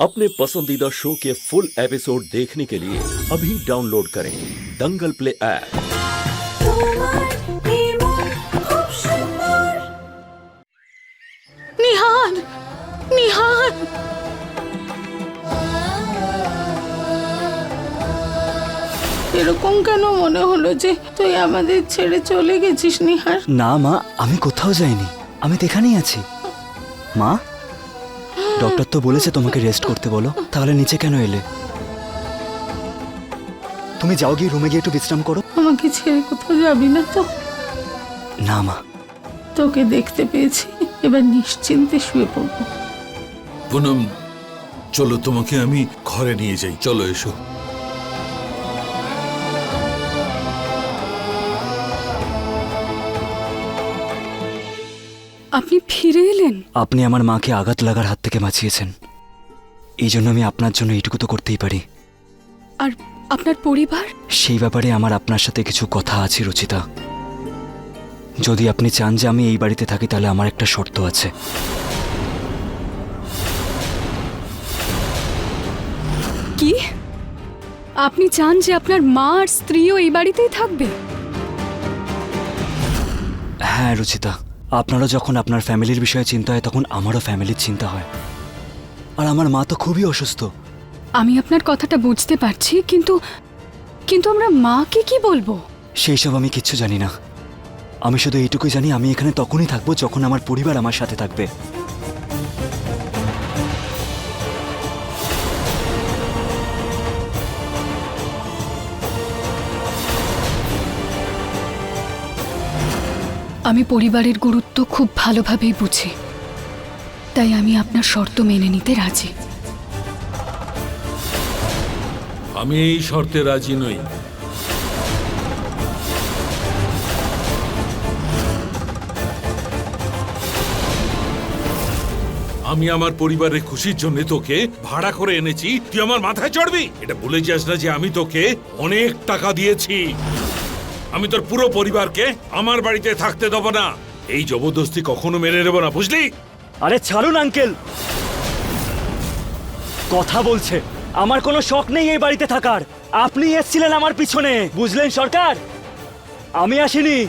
अपने पसंदीदा शो के फुल एपिसोड देखने के लिए अभी डाउनलोड करें दंगल प्ले ऐप তোমার নির্মল খুব সুন্দর নিহান নিহান এরকম কেন মনে হলো যে তুই আমাদের ছেড়ে চলে গেছিস নিহার না মা আমি কোথাও যাইনি আমি তো এখানেই আছি মা ডক্টর তো বলেছে তোমাকে রেস্ট করতে বলো। তাহলে নিচে কেন এলে? তুমি যাও গিয়ে রুমে গিয়ে একটু বিশ্রাম করো। আমাকে ছেড়ে কোথাও যাবি না তো? না মা। তোকে দেখতে পেয়েছি এবার নিশ্চিন্তে শুয়ে পড়ব। পুনম চলো তোমাকে আমি ঘরে নিয়ে যাই। চলো এসো। আপনি ফিরে এলেন? আপনি আমার মাকে আঘাত লাগার হাত থেকে বাঁচিয়েছেন। এই জন্য আমি আপনার জন্য এইটুকু তো করতেই পারি। আর আপনার পরিবার? সেই ব্যাপারে আমার আপনার সাথে কিছু কথা আছে রচিতা। যদি আপনি চান যে আমি এই বাড়িতে থাকি তাহলে আমার একটা শর্ত আছে। কি? আপনি চান যে আপনার মা আর স্ত্রীও এই বাড়িতেই থাকবে? হ্যাঁ রুচিতা। আপনারও যখন আপনার ফ্যামিলির বিষয়ে চিন্তা হয় তখন আমারও ফ্যামিলির চিন্তা হয়। আর আমার মা তো খুবই অসুস্থ। আমি আপনার কথাটা বুঝতে পারছি কিন্তু কিন্তু আমরা মাকে কি বলব? সেই সব আমি কিচ্ছু জানি না। আমি শুধু এইটুকুই জানি আমি এখানে তখনই থাকব যখন আমার পরিবার আমার সাথে থাকবে। আমি পরিবারের গুরুত্ব খুব ভালোভাবেই বুঝি। তাই আমি আপনার শর্ত মেনে নিতে রাজি। আমি এই শর্তে রাজি নই। আমি আমার পরিবারের খুশির জন্য তোকে ভাড়া করে এনেছি। তুই আমার মাথায় চড়বি? এটা ভুলে যাস না যে আমি তোকে অনেক টাকা দিয়েছি। আমি তোর পুরো পরিবারকে আমার বাড়িতে থাকতে দেবো না। এই জবরদস্তি কখনো মেনে নেব না, বুঝলি? আরে ছাড়ুন, আঙ্কেল। কথা বলছে। আমার কোনো শখ নেই এই বাড়িতে থাকার। আপনি এসেছিলেন আমার পিছনে, বুঝলেন সরকার? আমি আসিনি।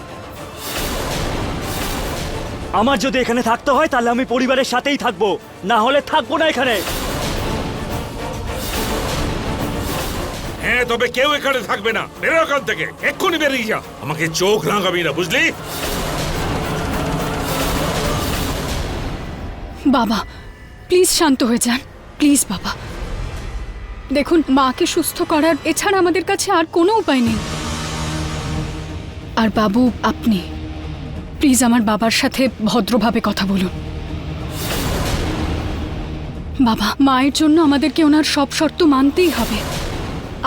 আমার যদি এখানে থাকতে হয়, তাহলে আমি পরিবারের সাথেই থাকব। না হলে থাকব না এখানে। হ্যাঁ তবে কেউ এখানে থাকবে না। বেরো এখান থেকে। এক্ষুনি বেরিয়ে যা। আমাকে চোখ রাঙাবি না, বুঝলি? বাবা প্লিজ শান্ত হয়ে যান। প্লিজ বাবা। দেখুন, মাকে সুস্থ করার এছাড়া আমাদের কাছে আর কোনো উপায় নেই। আর বাবু, আপনি প্লিজ আমার বাবার সাথে ভদ্রভাবে কথা বলুন। বাবা, মায়ের জন্য আমাদেরকে ওনার সব শর্ত মানতেই হবে।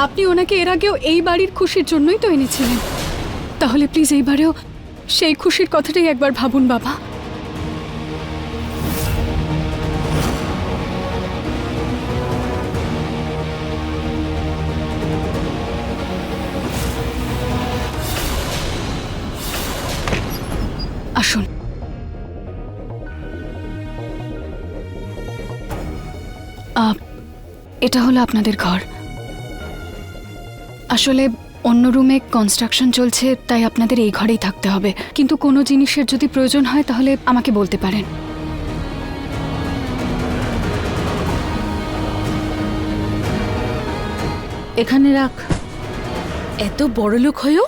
আপনি ওনাকে এর আগেও এই বাড়ির খুশির জন্যই তো এনেছিলেন। তাহলে প্লিজ এইবারেও সেই খুশির কথাটাই একবার ভাবুন, বাবা। আসুন। এটা হলো আপনাদের ঘর। আসলে অন্য রুমে কনস্ট্রাকশন চলছে তাই আপনাদের এই ঘরেই থাকতে হবে। কিন্তু কোনো জিনিসের যদি প্রয়োজন হয় তাহলে আমাকে বলতে পারেন। এখানে রাখ। এত বড় লোক হয়েও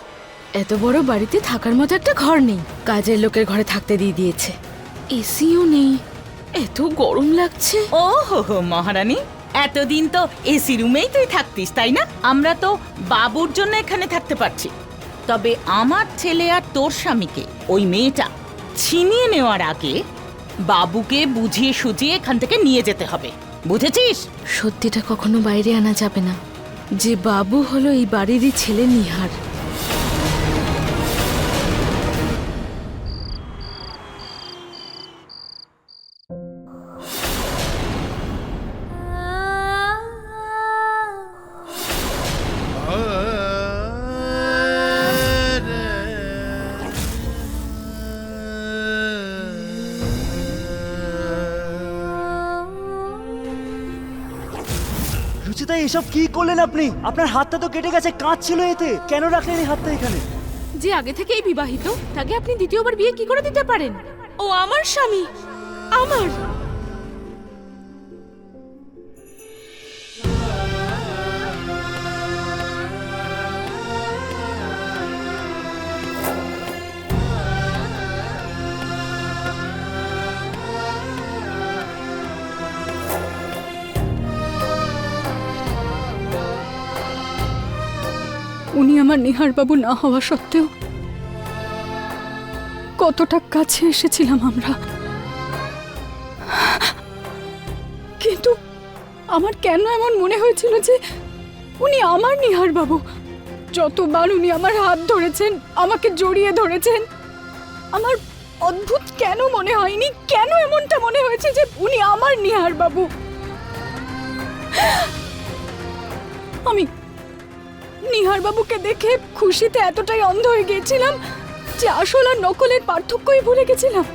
এত বড় বাড়িতে থাকার মতো একটা ঘর নেই। কাজের লোকের ঘরে থাকতে দিয়ে দিয়েছে। এসিও নেই। এত গরম লাগছে। ও হো হো মহারানী। এতদিন তো এসি রুমেই তুই থাকতিস, তাই না? আমরা তো বাবুর জন্য এখানে থাকতে পারছি। তবে আমার ছেলে আর তোর স্বামীকে, ওই মেয়েটা, ছিনিয়ে নেওয়ার আগে বাবুকে বুঝিয়ে সুঝিয়ে এখান থেকে নিয়ে যেতে হবে। বুঝেছিস? সত্যিটা কখনো বাইরে আনা যাবে না। যে বাবু হলো এই বাড়িরই ছেলে নিহার। রুচিতা, এসব কি করলেন আপনি? আপনার হাতটা তো কেটে গেছে কাঁচ ছিল এতে। কেন রাখলেন এই হাতটা এখানে? যে আগে থেকেই বিবাহিত, তাকে আপনি দ্বিতীয়বার বিয়ে কি করে দিতে পারেন? ও আমার স্বামী, আমার। আমার নিহারবাবু না হওয়া সত্ত্বেও কতটা কাছে এসেছিলাম আমরা। কিন্তু আমার কেন এমন মনে হয়েছিল যে উনি আমার নিহারবাবু? যতবার উনি আমার হাত ধরেছেন, আমাকে জড়িয়ে ধরেছেন, আমার অদ্ভুত কেন মনে হয়নি? কেন এমনটা মনে হয়েছে যে উনি আমার নিহারবাবু? আমি নিহারবাবুকে দেখে খুশিতে এতটাই অন্ধ হয়ে গিয়েছিলাম যে আসল আর নকলের পার্থক্যই ভুলে গেছিলাম।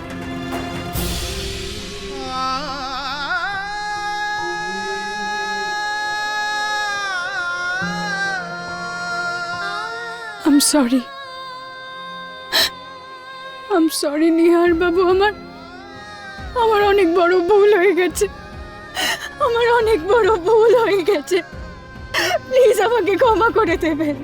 I'm sorry I'm sorry Nihar babu আমার আমার অনেক বড় ভুল হয়ে গেছে। আমার অনেক বড় ভুল হয়ে গেছে। প্লিজ আমাকে ক্ষমা করে দেবেন।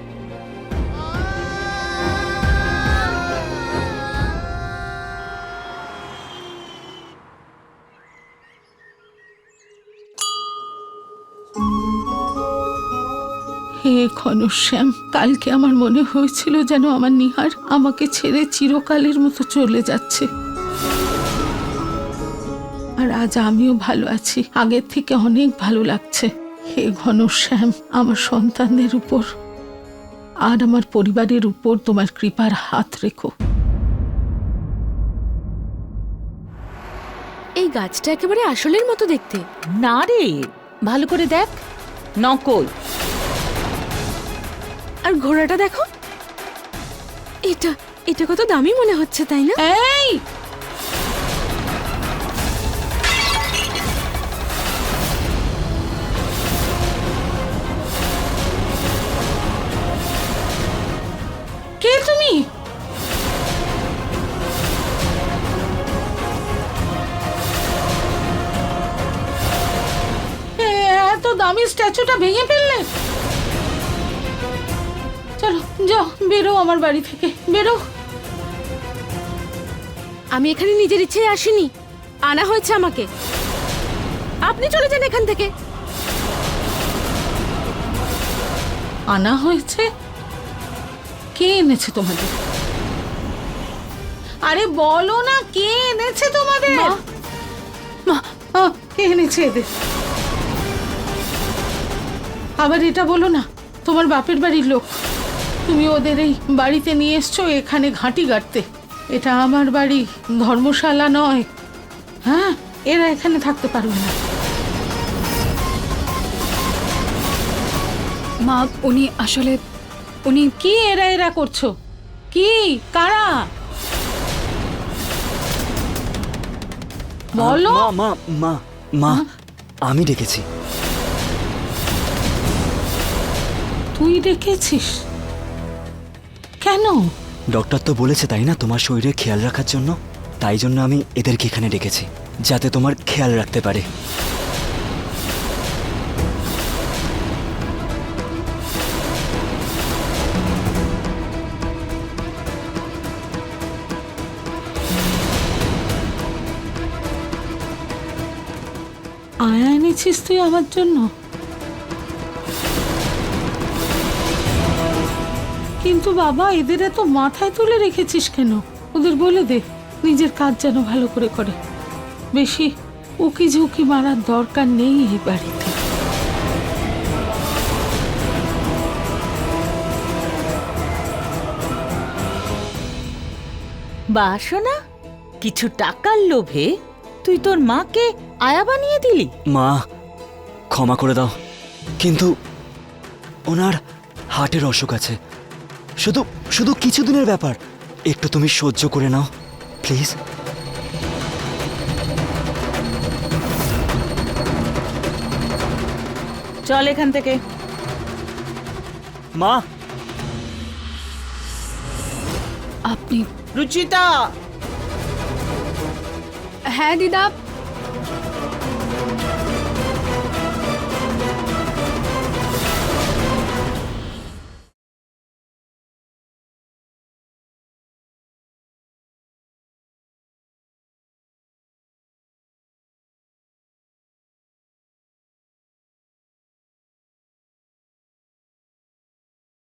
হে ঘনশ্যাম, কালকে আমার মনে হয়েছিল যেন আমার নিহার আমাকে ছেড়ে চিরকালের মতো চলে যাচ্ছে। আর আজ আমিও ভালো আছি। আগের থেকে অনেক ভালো লাগছে। হে ঘনশ্যাম আমার সন্তানদের উপর আর আমার পরিবারের উপর তোমার কৃপার হাত রেখো। এই গাছটা একেবারে আসলের মতো দেখতে। না রে। ভালো করে দেখ। নকল। আর ঘোড়াটা দেখো। এটা এটা কত দামি মনে হচ্ছে তাই না? এই! কে তুমি? এত দামি স্ট্যাচুটা ভেঙে ফেললে। চলো যাও বেরো আমার বাড়ি থেকে বেরো আমি এখানে নিজের ইচ্ছে আসিনি। আনা হয়েছে আমাকে। আপনি চলে যান এখান থেকে। আনা হয়েছে? কে এনেছে তোমাদের? আরে বলো না কে এনেছে তোমাদের? মা। কে এনেছে এদের? আবার এটা বলো না তোমার বাপের বাড়ির লোক। তুমি ওদের এই বাড়িতে নিয়ে এসছো এখানে ঘাঁটি গাড়তে এটা আমার বাড়ি ধর্মশালা নয়। হ্যাঁ এরা এখানে থাকতে পারবে না। মা উনি আসলে উনি কি এরা এরা করছ? কি? কারা? বলো। মা মা মা মা আমি ডেকেছি। তুই ডেকেছিস? কেন? ডক্টর তো বলেছে তাই না? তোমার শরীরে খেয়াল রাখার জন্য। তাই জন্য আমি এদেরকে এখানে ডেকেছি যাতে তোমার খেয়াল রাখতে পারে। আয়া এনেছিস তুই আমার জন্য? কিন্তু বাবা, এদের এত মাথায় তুলে রেখেছিস কেন? ওদের বলে দে, নিজের কাজ যেন ভালো করে করে। বেশি উকি ঝুঁকি মারার দরকার নেই এই বাড়িতে। বাসনা কিছু টাকার লোভে তুই তোর মাকে আয়া বানিয়ে দিলি? মা ক্ষমা করে দাও। কিন্তু ওনার হার্টের অসুখ আছে। শুধু শুধু কিছুদিনের ব্যাপার। একটু তুমি সহ্য করে নাও প্লিজ। চল এখান থেকে। মা! আপনি রুচিতা! হ্যাঁ দিদা।